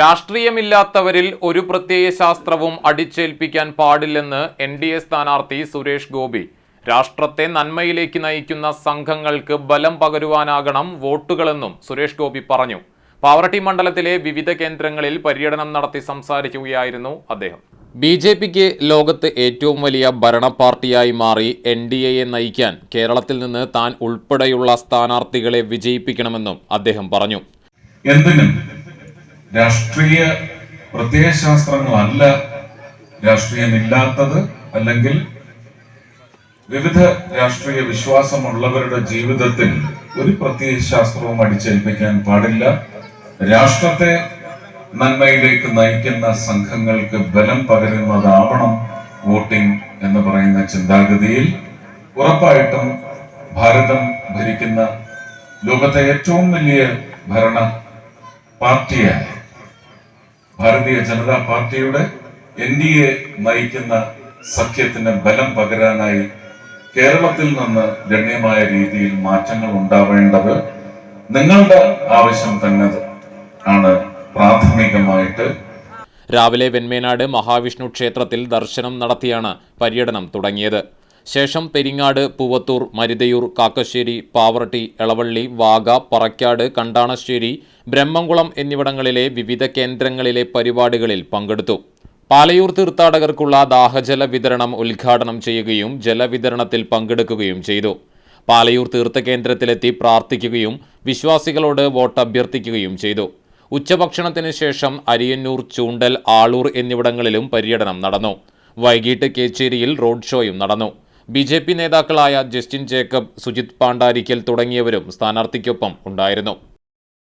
രാഷ്ട്രീയമില്ലാത്തവരിൽ ഒരു പ്രത്യയ ശാസ്ത്രവും അടിച്ചേൽപ്പിക്കാൻ പാടില്ലെന്ന് എൻ ഡി എ സ്ഥാനാർത്ഥി സുരേഷ് ഗോപി. രാഷ്ട്രത്തെ നന്മയിലേക്ക് നയിക്കുന്ന സംഘങ്ങൾക്ക് ബലം പകരുവാനാകണം വോട്ടുകളെന്നും സുരേഷ് ഗോപി പറഞ്ഞു. പാവറട്ടി മണ്ഡലത്തിലെ വിവിധ കേന്ദ്രങ്ങളിൽ പര്യടനം നടത്തി സംസാരിക്കുകയായിരുന്നു അദ്ദേഹം. ബി ജെ പിക്ക് ലോകത്ത് ഏറ്റവും വലിയ ഭരണ പാർട്ടിയായി മാറി എൻ ഡി എയെ നയിക്കാൻ കേരളത്തിൽ നിന്ന് താൻ ഉൾപ്പെടെയുള്ള സ്ഥാനാർത്ഥികളെ വിജയിപ്പിക്കണമെന്നും അദ്ദേഹം പറഞ്ഞു. എന്തിനും രാഷ്ട്രീയ പ്രത്യയശാസ്ത്രങ്ങളല്ല രാഷ്ട്രീയമില്ലാത്തത് അല്ലെങ്കിൽ വിവിധ രാഷ്ട്രീയ വിശ്വാസമുള്ളവരുടെ ജീവിതത്തിൽ ഒരു പ്രത്യയശാസ്ത്രവും അടിച്ചേൽപ്പിക്കാൻ പാടില്ല. രാഷ്ട്രത്തെ നന്മയിലേക്ക് നയിക്കുന്ന സംഘങ്ങൾക്ക് ബലം പകരുന്നതാവണം വോട്ടിംഗ് എന്ന് പറയുന്ന ചിന്താഗതിയിൽ. ഉറപ്പായിട്ടും ഭാരതം ഭരിക്കുന്ന ലോകത്തെ ഏറ്റവും വലിയ ഭരണ പാർട്ടിയായ ഭാരതീയ ജനതാ പാർട്ടിയുടെ എൻ ഡി എ നയിക്കുന്ന സഖ്യത്തിന് ബലം പകരാനായി കേരളത്തിൽ നിന്ന് ഗണ്യമായ രീതിയിൽ മാറ്റങ്ങൾ ഉണ്ടാവേണ്ടത് നിങ്ങളുടെ ആവശ്യം തന്നെ ആണ് പ്രാഥമികമായിട്ട്. രാവിലെ വെൺമേനാട് മഹാവിഷ്ണു ക്ഷേത്രത്തിൽ ദർശനം നടത്തിയാണ് പര്യടനം തുടങ്ങിയത്. ശേഷം പെരിങ്ങാട് പൂവത്തൂർ മരുതയൂർ കാക്കശ്ശേരി പാവറട്ടി എളവള്ളി വാഗ പറക്കാട് കണ്ടാണശ്ശേരി ബ്രഹ്മംകുളം എന്നിവിടങ്ങളിലെ വിവിധ കേന്ദ്രങ്ങളിലെ പരിപാടികളിൽ പങ്കെടുത്തു. പാലയൂർ തീർത്ഥാടകർക്കുള്ള ദാഹജല വിതരണം ഉദ്ഘാടനം ചെയ്യുകയും ജലവിതരണത്തിൽ പങ്കെടുക്കുകയും ചെയ്തു. പാലയൂർ തീർത്ഥകേന്ദ്രത്തിലെത്തി പ്രാർത്ഥിക്കുകയും വിശ്വാസികളോട് വോട്ട് അഭ്യർത്ഥിക്കുകയും ചെയ്തു. ഉച്ചഭക്ഷണത്തിന് ശേഷം അരിയന്നൂർ ചൂണ്ടൽ ആളൂർ എന്നിവിടങ്ങളിലും പര്യടനം നടന്നു. വൈകിട്ട് കേച്ചേരിയിൽ റോഡ് ഷോയും നടന്നു. ബി ജെ പി നേതാക്കളായ ജസ്റ്റിൻ ജേക്കബ് സുജിത് പാണ്ഡാരിക്കൽ തുടങ്ങിയവരും സ്ഥാനാർത്ഥിക്കൊപ്പം ഉണ്ടായിരുന്നു.